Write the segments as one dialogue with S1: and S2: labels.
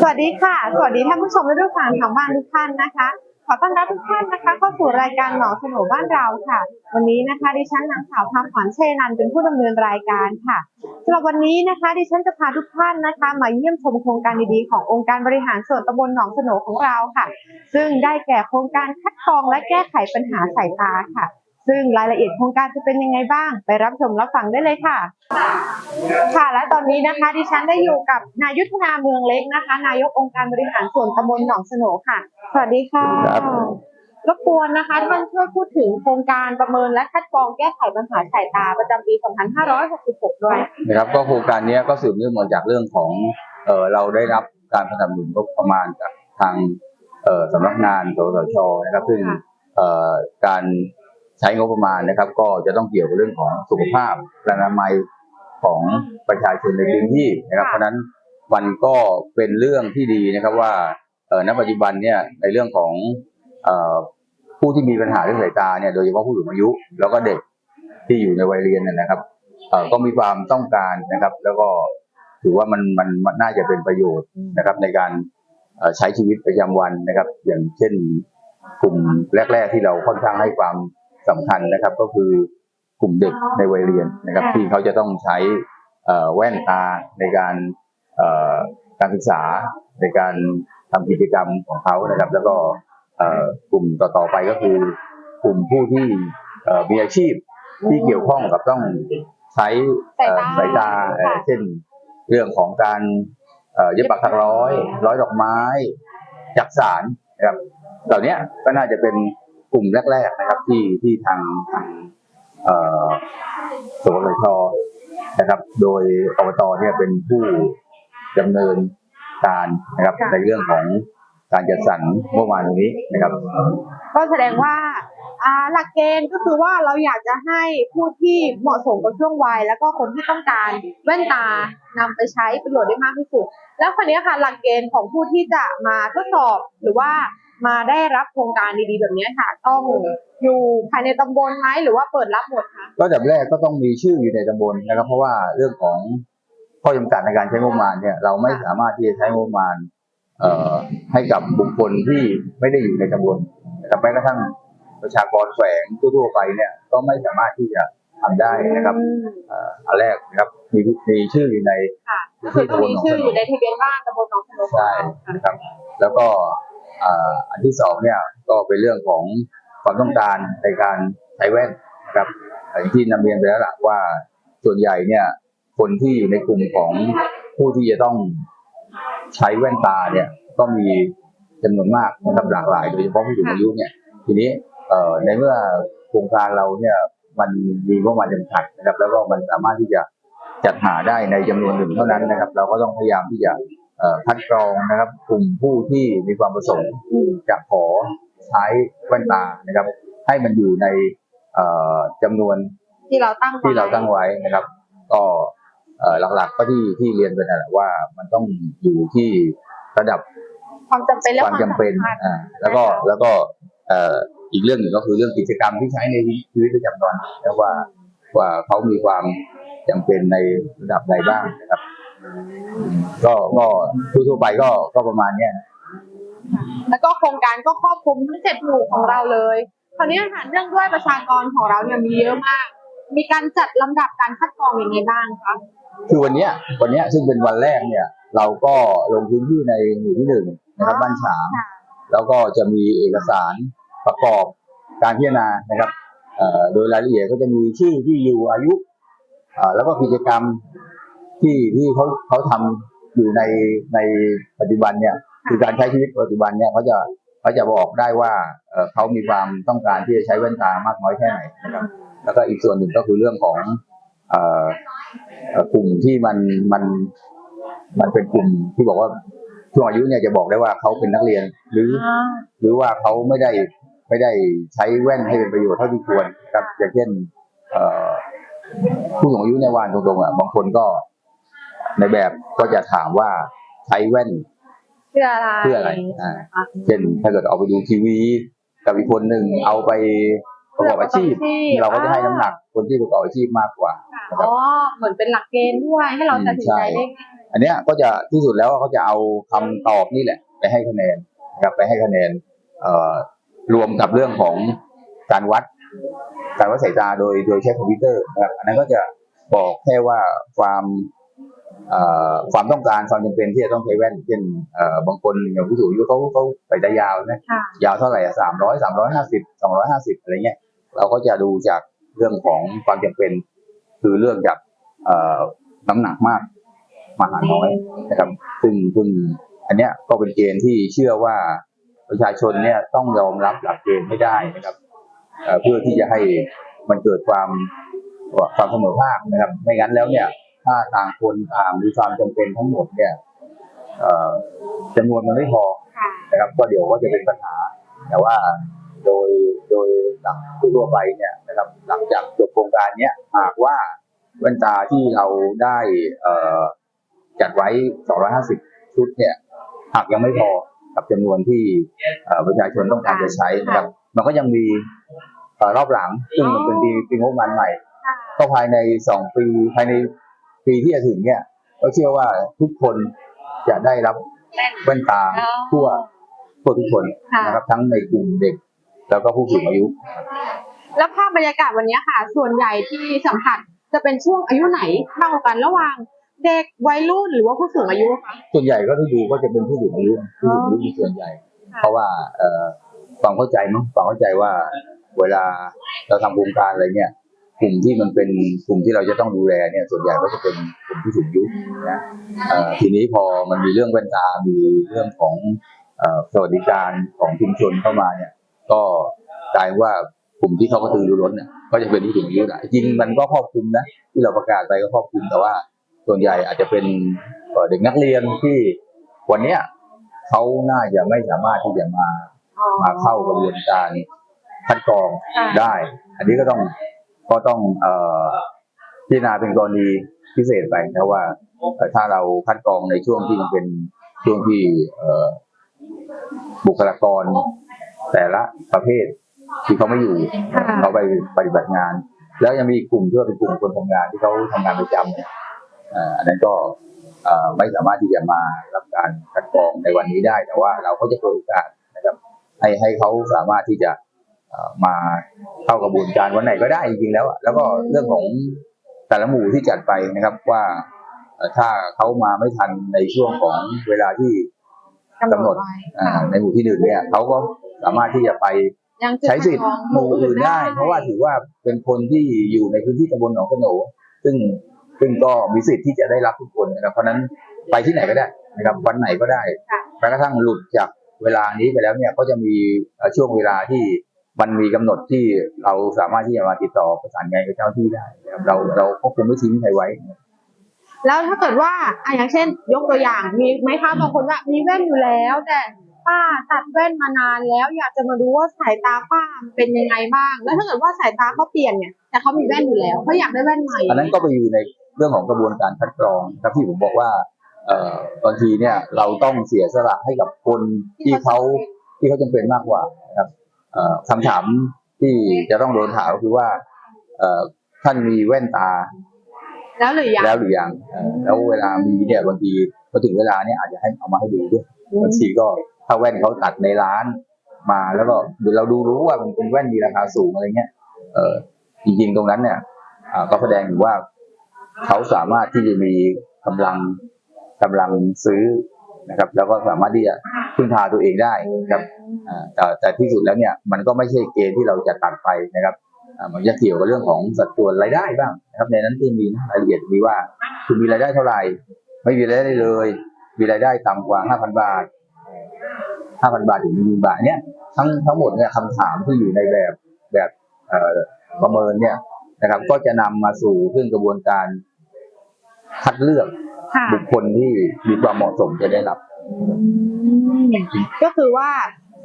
S1: สวัสดีค่ะ สวัสดีท่านผู้ชมและผู้ฟังทางบ้านทุกท่านนะคะ ขอต้อนรับทุกท่านนะคะ เข้าสู่รายการหนองสนุบ้านเราค่ะ วันนี้นะคะดิฉันนางสาวพาขวัญเชยนันเป็นผู้ดำเนินรายการค่ะสำหรับวันนี้นะคะ ดิฉันจะพาทุกท่านนะคะ มาเยี่ยมชมโครงการดีๆขององค์การบริหารส่วนตำบลหนองสนของเราค่ะ ซึ่งได้แก่โครงการคัดกรองและแก้ไขปัญหาสายตาค่ะ ซึ่งรายละเอียดโครงการจะเป็นยังไงบ้าง ไปรับชมรับฟังได้เลยค่ะ ค่ะ และตอนนี้นะคะดิฉันได้อยู่กับนายุทธนาเมืองเล็กนะคะ นายกองค์การบริหารส่วนตำบลหนองสโหนค่ะ สวัสดีค่ะ
S2: ครับ
S1: รบกวนนะคะท่านช่วยพูดถึงโครงการประเมินและคัดกรองแก้ไขปัญหาสายตาประจำปี 2566 ด้วย
S2: นะครับก็โครงการเนี้ยก็สืบเนื่องมาจากเรื่องของเออเราได้รับการสนับสนุนงบประมาณจากทางเออสำนักงานสสชนะครับซึ่ง
S1: ค่ะ
S2: เอ่อการ ใช้งบประมาณนะครับ ก็จะต้องเกี่ยวกับเรื่องของสุขภาพและอนามัยของประชาชนในพื้นที่นะครับเพราะนั้นมันก็เป็นเรื่องที่ดีนะครับว่าณปัจจุบันเนี่ยในเรื่องของอผู้ที่มีปัญหาเรื่องสายตาเนี่ยโดยเฉพาะผู้สูงอายุ แล้วก็เด็กที่อยู่ในวัยเรียนนนะครับก็มีความต้องการนะครับ แล้วก็ถือว่ามันมันมันน่าจะเป็นประโยชน์นะครับ ในการใช้ชีวิตประจำวันนะครับ อย่างเช่นกลุ่มแรก ๆ ที่เราค่อนข้างให้ความ สำคัญนะครับก็คือกลุ่มเด็กในวัยเรียนนะครับ
S1: ค่ะ
S2: ที่เขาจะต้องใช้เอ่อแว่นตาในการเอ่อการศึกษาในการทำกิจกรรมของเขานะครับ แล้วก็เอ่อกลุ่มต่อๆไปก็คือกลุ่มผู้ที่เอ่อมีอาชีพที่เกี่ยวข้องกับต้องใช้เอ่อ
S1: สายตา
S2: สายตาเอ่อ
S1: ค่ะ
S2: เช่นเรื่องของการเอ่อเย็บปักถักร้อย ร้อยดอกไม้ จักสารนะครับเหล่านี้ก็น่าจะเป็น กลุ่มแรก ๆนะครับ ที่ที่ทางทางเอ่อสวทชนะครับ โดยอบตเนี่ยเป็นผู้ดำเนินการนะครับ
S1: ค่ะ
S2: ในเรื่องของการจัดสรรงบประมาณตรงนี้นะครับ
S1: ก็แสดงว่าอ่าหลักเกณฑ์ก็คือว่าเราอยากจะให้ผู้ที่เหมาะสมกับช่วงวัย แล้วก็คนที่ต้องการแว่นตานำไปใช้ประโยชน์ได้มากที่สุด แล้วคนนี้ค่ะหลักเกณฑ์ของผู้ที่จะมาทดสอบหรือว่า มาได้รับโครงการดีๆแบบนี้ค่ะ ต้องอยู่ภายในตำบลไหมหรือว่าเปิดรับหมดคะ
S2: ก็แบบแรกก็ต้องมีชื่ออยู่ในตำบลนะครับเพราะว่าเรื่องของข้อจำกัดในการใช้งบประมาณเนี่ยเราไม่สามารถที่จะใช้งบประมาณเอ่อให้กับบุคคลที่ไม่ได้อยู่ในตำบลนะครับแม้กระทั่งประชากรแฝงทั่วๆไปเนี่ยก็ไม่สามารถที่จะทำได้นะครับ
S1: อืม
S2: เอ่ออันแรกนะครับมีมีชื่ออยู่ใน
S1: ค่ะก็คือต้องมีชื่ออยู่ในทะเบียนบ้านตำบลหนองสนุ
S2: ใช่นะครับแล้วก็ อันที่สองเนี่ยก็เป็นเรื่องของความต้องการในการใช้แว่นนะครับอย่างที่นำเรียนไปแล้วล่ะว่าส่วนใหญ่เนี่ยคนที่อยู่ในกลุ่มของผู้ที่จะต้องใช้แว่นตาเนี่ยก็มีจำนวนมากนะครับหลากหลายโดยเฉพาะผู้สูงอายุเนี่ยทีนี้เอ่อในเมื่อโครงการเราเนี่ยมันมีงบประมาณจำกัดนะครับ แล้วก็มันสามารถที่จะจัดหาได้ในจำนวนหนึ่งเท่านั้นนะครับ เราก็ต้องพยายามที่จะ คัดกรองนะครับกลุ่มผู้ที่มีความประสงค์
S1: อืม
S2: จะขอใช้แว่นตานะครับ ให้มันอยู่ในเอ่อจำนวน
S1: ที่เราตั้งไว้
S2: ที่เราตั้งไว้นะครับ ก็เอ่อหลักๆก็ที่ที่เรียนไปนั่นแหละว่ามันต้องอยู่ที่ระดับ
S1: ความจำเป็นและ
S2: ความจำเป็น
S1: สำคัญ
S2: อ่าแล้วก็แล้วก็เอ่ออีกเรื่องหนึ่งก็คือเรื่องกิจกรรมที่ใช้ในชีวิตประจำวันนะว่าว่าเขามีความจำเป็นในระดับใดบ้างนะครับ ก็ก็ทั่วๆไปก็ก็ประมาณเนี้ย
S1: แล้วก็โครงการก็ครอบคลุมทั้งเจ็ดหมู่ของเราเลยคราวนี้ค่ะเนื่องด้วยประชากรของเราเนี่ยมีเยอะมาก มีการจัดลำดับการคัดกรองยังไงบ้างคะ
S2: คือวันเนี้ยวันเนี้ยซึ่งเป็นวันแรกเนี่ย เราก็ลงพื้นที่ในหมู่ที่หนึ่งนะครับบ้านฉาง
S1: ค่ะ
S2: แล้วก็จะมีเอกสารประกอบการพิจารณานะครับเอ่อโดยรายละเอียดก็จะมีชื่อที่อยู่อายุเอ่อแล้วก็กิจกรรม ที่ที่เขาเขาทำอยู่ในในปัจจุบันเนี่ยคือการใช้ชีวิตปัจจุบันเนี่ยเขาจะเขาจะบอกได้ว่าเอ่อเขามีความต้องการที่จะใช้แว่นตามากน้อยแค่ไหนนะครับ แล้วก็อีกส่วนหนึ่งก็คือเรื่องของเอ่อเอ่อกลุ่มที่มันมันมันเป็นกลุ่มที่บอกว่าช่วงอายุเนี่ยจะบอกได้ว่าเขาเป็นนักเรียนหรือ หรือว่าเขาไม่ได้ไม่ได้ใช้แว่นให้เป็นประโยชน์เท่าที่ควรครับอย่างเช่นเอ่อผู้สูงอายุในวานตรงๆอะบางคนก็ ในแบบก็จะถามว่าใช้แว่น
S1: เพื่ออะไร
S2: เพื่ออะไรอ่า
S1: นะคะ
S2: เช่นถ้าเกิดเอาไปดูทีวีกับอีกคนหนึ่งเอาไปประกอบอาชีพ เราก็จะให้น้ำหนักคนที่ประกอบอาชีพมากกว่า
S1: ค่ะ
S2: นะครับ
S1: อ๋อเหมือนเป็นหลักเกณฑ์ด้วยให้เราตัดสินใจได้ง่าย
S2: อันเนี้ยก็จะที่สุดแล้วเขาจะเอาคำตอบนี่แหละ ไปให้คะแนนนะครับไปให้คะแนนเอ่อรวมกับเรื่องของการวัด การวัดสายตาโดยโดยใช้คอมพิวเตอร์นะครับอันนั้นก็จะบอกแค่ว่าความเอ่อ ความต้องการความจำเป็นที่จะต้องใช้แว่นเช่นเอ่อบางคนอย่างผู้สูงอายุเขาเขาไปได้ยาวนะ
S1: ค่ะ
S2: ยาวเท่าไหร่สามร้อยสามร้อยห้าสิบสองร้อยห้าสิบอะไรเงี้ยเราก็จะดูจากเรื่องของความจำเป็น คือเรื่องจากเอ่อน้ำหนักมากมาหาน้อยนะครับซึ่งซึ่งอันเนี้ยก็เป็นเกณฑ์ที่เชื่อว่าประชาชนเนี่ยต้องยอมรับหลักเกณฑ์ให้ได้นะครับเอ่อเพื่อที่จะให้มันเกิดความความเสมอภาคนะครับ ไม่งั้นแล้วเนี่ย ถ้าต่างคนต่างมีความจำเป็นทั้งหมดเนี่ยเอ่อจำนวนมันไม่พอ
S1: ค่ะ
S2: นะครับ ก็เดี๋ยวก็จะเป็นปัญหา แต่ว่าโดยโดยหลักทั่วไปเนี่ยนะครับ หลังจากจบโครงการเนี้ยหากว่าแว่นตาที่เราได้เอ่อจัดไว้ 250 ชุดเนี่ยหากยังไม่พอกับจำนวนที่เอ่อประชาชนต้องการจะใช้นะครับ มันก็ยังมีเอ่อรอบหลัง ซึ่งมันเป็นปีปีงบประมาณใหม่
S1: ค่ะ
S2: ก็ภายในสองปีภายใน ปีที่จะถึงเนี่ย ก็เชื่อว่าทุกคนจะได้รับแว่นตาทั่วทั่วทุกคน
S1: ค่ะ
S2: นะครับ ทั้งในกลุ่มเด็ก แล้วก็ผู้สูงอายุ
S1: แล้วภาพบรรยากาศวันนี้ค่ะ ส่วนใหญ่ที่สัมผัสจะเป็นช่วงอายุไหนมากกว่ากันระหว่างเด็กวัยรุ่นหรือว่าผู้สูงอายุคะ
S2: ส่วนใหญ่ก็ที่ดูก็จะเป็นผู้สูงอายุผู้สูงอายุมีส่วนใหญ่
S1: ค่ะ
S2: เพราะว่าเอ่อความเข้าใจมั้งความเข้าใจว่าเวลาเราทำโครงการอะไรเนี่ย กลุ่มที่มันเป็นกลุ่มที่เราจะต้องดูแลเนี่ยส่วนใหญ่ก็จะเป็นกลุ่มผู้สูงอายุนะทีนี้พอมันมีเรื่องแว่นตา มีเรื่องของอสวัสดิการของชุมชนเข้ามาเนี่ย ก็กลายว่ากลุ่มที่เขาก็ตือรือร้นเนี่ยก็จะเป็นผู้สูงอายุแหละจริงมันก็ครอบคลุมนะที่เราประกาศไปก็ครอบคลุมแต่ว่า ส่วนใหญ่อาจจะเป็นเด็กนักเรียนที่วันเนี้ยเขาน่าจะไม่สามารถที่จะมามาเข้ากระบวนการคัดกรองได้ อันนี้ก็ต้อง ก็ต้องเอ่อพิจารณาเป็นกรณีพิเศษไปนะว่าเอ่อถ้าเราคัดกรองในช่วงที่มันเป็นช่วงที่เอ่อบุคลากร แต่ละประเภทที่เขาไม่อยู่
S1: ค่ะ
S2: เขาไปปฏิบัติงาน แล้วยังมีอีกกลุ่มที่ว่าเป็นกลุ่มคนทำงานที่เขาทำงานประจำเนี่ยเอ่ออันนั้นก็เอ่อไม่สามารถที่จะมารับการคัดกรองในวันนี้ได้ แต่ว่าเราก็จะเปิดโอกาสนะครับให้ให้เขาสามารถที่จะเอ่อ มาเข้ากระบวนการวันไหนก็ได้จริงๆแล้วอะแล้วก็เรื่องของแต่ละหมู่ที่จัดไปนะครับว่าเอ่อถ้าเขามาไม่ทันในช่วงของเวลาที่กำหนด
S1: ไว้
S2: อ่า
S1: ค่ะ
S2: ในหมู่ที่หนึ่งเนี่ยเขาก็สามารถที่จะไป
S1: ยังจุด
S2: ใช้สิทธิ์
S1: ของ
S2: หมู่อื่นได้ เพราะว่าถือว่าเป็นคนที่อยู่ในพื้นที่ตำบลหนองกระโหนซึ่งซึ่งก็มีสิทธิ์ที่จะได้รับทุกคนนะครับ เพราะฉะนั้นไปที่ไหนก็ได้นะครับวันไหนก็ได้
S1: ค่ะ
S2: แม้กระทั่งหลุดจากเวลานี้ไปแล้วเนี่ยก็จะมีเอ่อช่วงเวลาที่ มันมีกำหนดที่เราสามารถที่จะมาติดต่อประสานงานกับเจ้าที่ได้นะครับเราเราก็คงไม่ทิ้งใครไว้
S1: แล้วถ้าเกิดว่าอะอย่างเช่น ยกตัวอย่างมีไหมคะบางคนว่ามีแว่นอยู่แล้ว แต่ป้าตัดแว่นมานานแล้วอยากจะมาดูว่าสายตาป้าเป็นยังไงบ้าง แล้วถ้าเกิดว่าสายตาเขาเปลี่ยนเนี่ยแต่เขามีแว่นอยู่แล้วเขาอยากได้แว่นใหม่
S2: อันนั้นก็ไปอยู่ในเรื่องของกระบวนการคัดกรองครับที่ผมบอกว่าเอ่อบางทีเนี่ยเราต้องเสียสละให้กับคนที่เขาที่เขาจำเป็นมากกว่านะครับเอ่อ คำถามที่จะต้องโดนถามก็คือว่าเอ่อท่านมีแว่นตา
S1: แล้วหรือยัง
S2: แล้วหรือยังเอ่อแล้วเวลามีเนี่ยบางทีพอถึงเวลาเนี่ยอาจจะให้เอามาให้ดูด้วยบางทีก็ถ้าแว่นเขาตัดในร้านมาแล้วก็เราดูรู้ว่ามันเป็นแว่นมีราคาสูงอะไรเงี้ยเออจริงๆตรงนั้นเนี่ยอ่าก็แสดงถึงว่าเขาสามารถที่จะมีกำลังกำลังซื้อ นะครับ แล้วก็สามารถที่จะพึ่งพาตัวเองได้นะครับอ่าแต่แต่ที่สุดแล้วเนี่ยมันก็ไม่ใช่เกณฑ์ที่เราจะตัดไปนะครับอ่ามันจะเกี่ยวกับเรื่องของสัดส่วนรายได้บ้างนะครับ ในนั้นที่มีรายละเอียดมีว่าคุณมีรายได้เท่าไหร่ ไม่มีรายได้เลย มีรายได้ต่ำกว่า 5,000 บาท 5,000 บาทถึง1,000บาทเนี่ยทั้งทั้งหมดเนี่ยคำถามที่อยู่ในแบบแบบเอ่อประเมินเนี่ยนะครับ ก็จะนำมาสู่ซึ่งกระบวนการคัดเลือก
S1: ค่ะ
S2: บุคคลที่มีความเหมาะสมจะได้รับ
S1: ก็คือว่า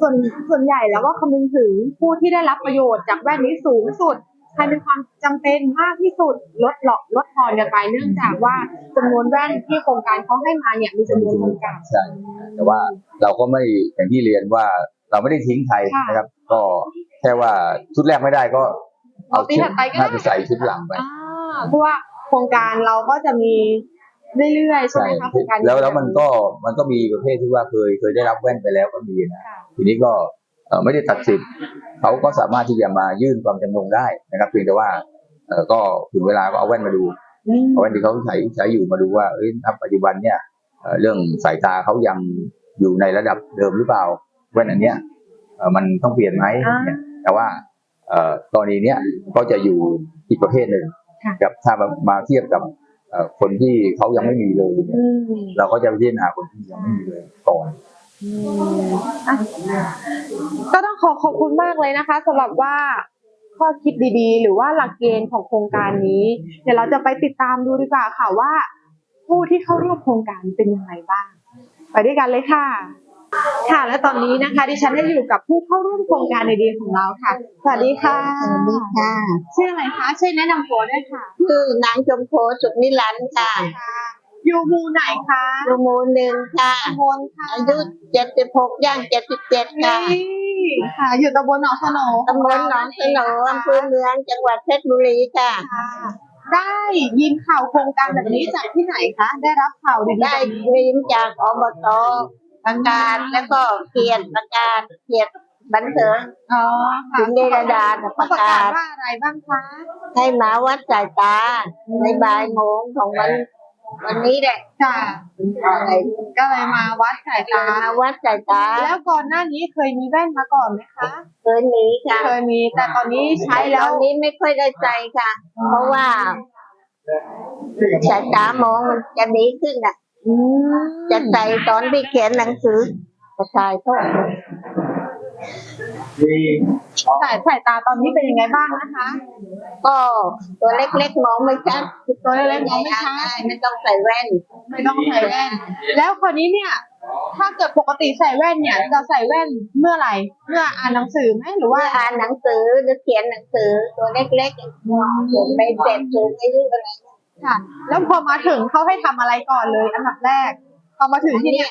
S1: ส่วนส่วนใหญ่แล้วก็คำนึงถึงผู้ที่ได้รับประโยชน์จากแว่นนี้สูงสุด ใครมีความจำเป็นมากที่สุดลดหลอกลดทอนกันไปเนื่องจากว่าจำนวนแว่นที่โครงการเขาให้มาเนี่ยมีจำนวนจำกัด
S2: ใช่แต่ว่าเราก็ไม่อย่างที่เรียนว่าเราไม่ได้ทิ้งใคร
S1: ค่ะ
S2: นะครับ ก็แค่ว่าชุดแรกไม่ได้ก็เอา
S1: เอาปี
S2: ชุด
S1: ถัดไปก็ได้
S2: น่าจะใส่ชุดหลังไป
S1: อ่าเพราะว่าโครงการเราก็จะมี เรื่อยๆใช่ไหมคะโครงการ
S2: แล้วแล้วมันก็มันก็มีประเภทที่ว่าเคยเคยได้รับแว่นไปแล้วก็มีนะ
S1: ค่ะ
S2: ทีนี้ก็เอ่อไม่ได้ตัดสิทธิ์เขาก็สามารถที่จะมายื่นความจำนงได้นะครับเพียงแต่ว่าเอ่อก็ถึงเวลาก็เอาแว่นมาดู
S1: อืม
S2: เอาแว่นที่เขาใช้ใช้อยู่มาดูว่าเอ้ยณปัจจุบันเนี่ยเอ่อเรื่องสายตาเขายังอยู่ในระดับเดิมหรือเปล่าแว่นอันเนี้ยเอ่อมันต้องเปลี่ยนไหมเนี่ยแต่ว่าเอ่อกรณีเนี้ยก็จะอยู่อีกประเภทหนึ่งกับถ้ามามาเทียบกับเอ่อ คนที่เขายังไม่มีเลยเนี่ย
S1: อืม
S2: เราก็จะพิจารณาคนที่ยังไม่มีเลยก่อน
S1: อืมอะก็ต้องขอขอบคุณมากเลยนะคะสำหรับว่าข้อคิดดีๆ หรือว่าหลักเกณฑ์ของโครงการนี้ เดี๋ยวเราจะไปติดตามดูดีกว่าค่ะว่า ผู้ที่เข้าร่วมโครงการเป็นยังไงบ้าง ไปด้วยกันเลยค่ะค่ะ และตอนนี้นะคะ ดิฉันได้อยู่กับผู้เข้าร่วมโครงการในดีของเราค่ะ สวัสดีค่ะ
S3: สวัสดีค่ะ
S1: ชื่ออะไรคะช่วยแนะนำตัวด้วยค่ะ
S3: ชื่อนางชมโพสุขนิรันดร์ค่ะ
S1: อยู่หมู่ไหนคะ
S3: อยู่หมู่หนึ่งค่ะ
S1: ตำบลค่ะ
S3: อายุเจ็ดสิบหกย่างเจ็ดสิบเจ็ดค่ะ
S1: นี่ค่ะ อยู่ตำบลหนองสโหน
S3: ตำบลหนองสโหนอำเภอเมืองจังหวัดเพชรบุรีค่ะ
S1: ค่ะ ได้ยินข่าวโครงการแบบนี้จากที่ไหนคะ ได้รับข่าวดีๆ
S3: ได้
S1: แบบนี้
S3: รีมจากอบต ประกาศแล้วก็เขียนประกาศเขียนบันเทิง
S1: อ๋อค่ะ
S3: ถึงเดรดาประ
S1: ประ
S3: กาศ
S1: กาศ ว่าอะไรบ้างคะ
S3: ให้มาวัดสายตาในบ่ายโมงของวัน วันนี้แหละ
S1: ค่ะ
S3: อะไร
S1: ก็เลยมาวัดสายตา
S3: มาวัดสายตา
S1: แล้วก่อนหน้านี้เคยมีแว่นมาก่อนไหมคะ
S3: เคยหนีค่ะ
S1: เคยมีแต่ตอนนี้ใช้แล้ว
S3: ตอนนี้ไม่ค่อยได้ใจค่ะ เพราะว่าสายตามองมันจะดีขึ้นอะ
S1: อืม
S3: จะใจตอนที่เขียนหนังสือก็ชายโทษ
S1: สายสายตาตอนนี้เป็นยังไงบ้างนะคะ
S3: ก็ตัวเล็กๆมองไม่ชัด
S1: ตัวเล็กๆมองไม่ชัด
S3: ได้ไม่ต้องใส่แว่น
S1: ไม่ต้องใส่แว่น แล้วคนนี้เนี่ย ถ้าเกิดปกติใส่แว่นเนี่ย จะใส่แว่นเมื่อไหร่ เมื่ออ่านหนังสือไหมหรือว่า
S3: ว่าอ่านหนังสือหรือเขียนหนังสือ ตัวเล็กๆเขียนไปเสร็จสูงอายุอะไร
S1: ค่ะ แล้วพอมาถึงเขาให้ทำอะไรก่อนเลยอันดับแรก พอมาถึงที่เนี่ย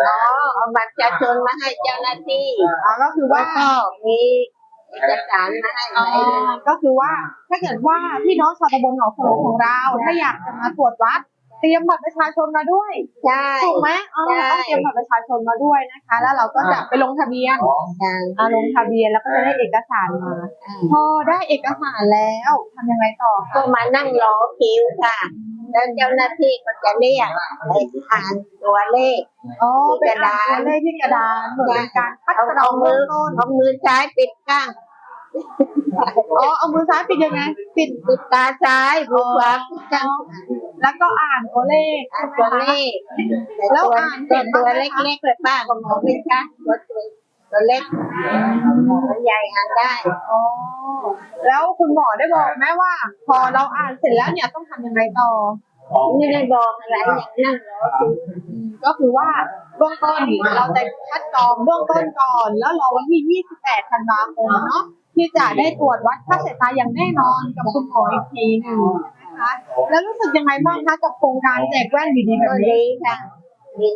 S3: อ๋อเอาบัตรประชาชนมาให้เจ้าหน้าที่
S1: อ๋อก็คือ
S3: แล้
S1: ว่า
S3: วก็มีเอกสารมาให้
S1: อ๋อ
S3: ไว้เลย
S1: ก็คือว่าถ้าเกิดว่าพี่น้องชาวตำบลหนองสโหนของเรา ถ้าอยากจะมาตรวจวัดเตรียมบัตรประชาชนมาด้วย
S3: ใช่
S1: ถูกไหมอ๋อ
S3: ใช่
S1: ต้องเตรียมบัตรประชาชนมาด้วยนะคะ แล้วเราก็จะไปลงทะเบียน
S3: อ่า
S1: อ่าลงทะเบียนแล้วก็จะได้เอกสารมา พอได้เอกสารแล้วทำยังไงต่อ
S3: ก็
S1: คะ
S3: มานั่งรอคิวค่ะ แล้วเจ้าหน้าที่ก็จะเรียกไปอ่านตัวเลข
S1: อ๋อเป็นอ่านตัวเลขที่กระดานเหมือนเป็นการคัด
S3: เอา
S1: กรอ
S3: เอา
S1: ง
S3: มื
S1: เบื้
S3: อ
S1: องต้น
S3: เอามือซ้ายปิดข้าง
S1: อ๋อเอามือซ้ายปิดยังไงปิด
S3: ปิดตาซ้ายมือขวาปิดข้าง
S1: แล้วก็อ่านตัวเลข
S3: อ่าน
S1: ใช่
S3: ตัว
S1: ไหม
S3: เล
S1: คะ
S3: ขแต่
S1: แล้ว
S3: ตัว
S1: อ่านเห็
S3: ตัวนตัว
S1: บ้างไหม
S3: เล็
S1: คะ
S3: กๆเลยป้าก็มองไม่ชัดตัวตัวตัวเล็กตัวใหญ่อ่านได้
S1: อ๋อแล้วคุณหมอได้บอกไหมว่า พอเราอ่านเสร็จแล้วเนี่ยต้องทำยังไงต่อ
S3: ไม่ได้บอกอะไรอย่างนั่งรอคิว
S1: ก็คือว่าเบื้องต้นเราจะคัดกรองเบื้องต้นก่อน แล้วรอวันที่ 28 ธันวาคมเนาะ ที่จะได้ตรวจวัดค่าสายตาอย่างแน่นอนกับคุณหมออีกทีหนึงใช่ไหมคะแล้วรู้สึกยังไงบ้างคะกับโครงการแจกแว่นดีๆแบบ
S3: ก็
S1: นี้
S3: ดีค่ะดี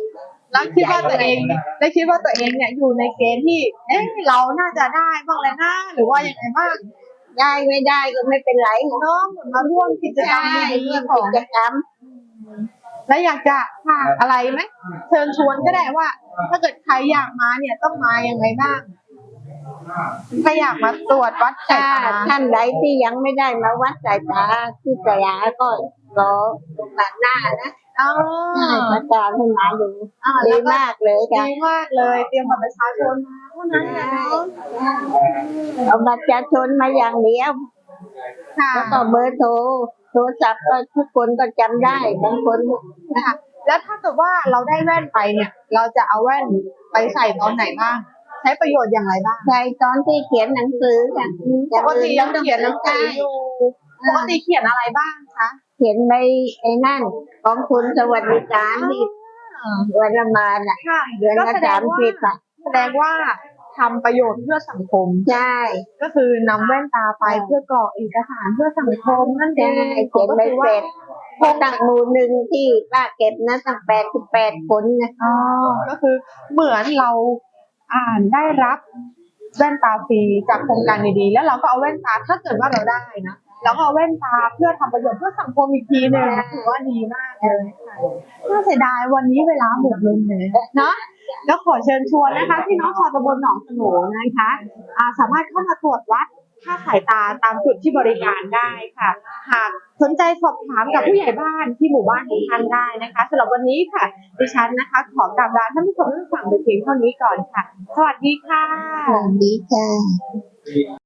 S1: แล้วคิดว่าตัวเองได้คิดว่าตัวเองเนี่ยอยู่ในเกณฑ์ที่ เอ๊ะเราน่าจะได้บ้างแล้วนะหรือว่ายังไงบ้าง
S3: ได้ไม่ได้ก็ไม่เป็นไรเนาะ
S1: เน้องเหมือนมาร่วมกิจกรรม
S3: ใช่
S1: ดี
S3: เรื่อง
S1: ๆของ
S3: กิจกรรม
S1: แล้วอยากจะฝากอะไรไหมเชิญชวนก็ได้ว่า ถ้าเกิดใครอยากมาเนี่ยต้องมายังไงบ้าง ถ้าอยากมาตรวจวัดสา
S3: ถ้าย
S1: ตา
S3: ท่านใดที่ยังไม่ได้มาวัดสายตาที่สยามก็รอโอกาสหน้านะ
S1: อ๋อ
S3: ประกาศให้มาดู
S1: อ่า
S3: ดี
S1: แล้วก็
S3: มากเลยค่ะ
S1: ดีมากเลย เตรียมบัตรประชาชนมาเท่านั้นแหละเนาะ
S3: เอาบัตรประชาชนมาอย่างเดียว
S1: ค่ะ
S3: แล้วก็เบอร์โทรโทรศัพท์ก็ทุกคนก็จำได้บางคน
S1: ค่ะแล้วถ้าเกิดว่าเราได้แว่นไปเนี่ย เราจะเอาแว่นไปใส่ตอนไหนบ้าง ใช้ประโยชน์อย่างไรบ้าง
S3: ใครตอนที่เขียนหนังสือค่ะ
S1: ปกติยังเขียนหนังสืออยู่ปกติเขียนอะไรบ้างคะ
S3: เขียนในไอ้นั่นกองทุนสวัสดิการที่วันละมาน่ะ
S1: ค่ะ
S3: เดือน
S1: ก็
S3: ละ
S1: แสด
S3: สางม
S1: ว่า
S3: สิบอะ
S1: แสดงว่าทำประโยชน์เพื่อสังคม
S3: ใช่
S1: ก็คือนำแว่นตาไปเพื่อกรอกเอกสารเพื่อสังคมนั่นเอ
S3: ใช่
S1: ง
S3: เขียนใบเสร็จพวกตั้งหมู่หนึ่งที่ป้าเก็บนะตั้งแปดสิบแปดคนนะ
S1: อ๋อก็คือเหมือนเรา อ่านได้รับแว่นตาฟรีจากโครงการดีๆ แล้วเราก็เอาแว่นตาถ้าเกิดว่าเราได้นะแล้วก็เอาแว่นตาเพื่อทำประโยชน์เพื่อสังคมอีกทีหนึ่งถือว่าดีมากเลยค่ะน่าเสียดายวันนี้เวลาหมดลงเลยนะแล้วขอเชิญชวนนะคะพี่น้องชาวตำบลหนองสโหนนะคะอ่าสามารถเข้ามาตรวจวัดค่าสายตาตามจุดที่บริการได้ค่ะหาก สนใจสอบถามกับผู้ใหญ่บ้านที่หมู่บ้านของท่านได้นะคะสำหรับวันนี้ค่ะ ดิฉันนะคะ ขอกราบลาท่านผู้ชมทุกฝั่งไปเพียงเท่านี้ก่อนค่ะ สวัสดีค่ะ
S3: สวัสดีค่ะ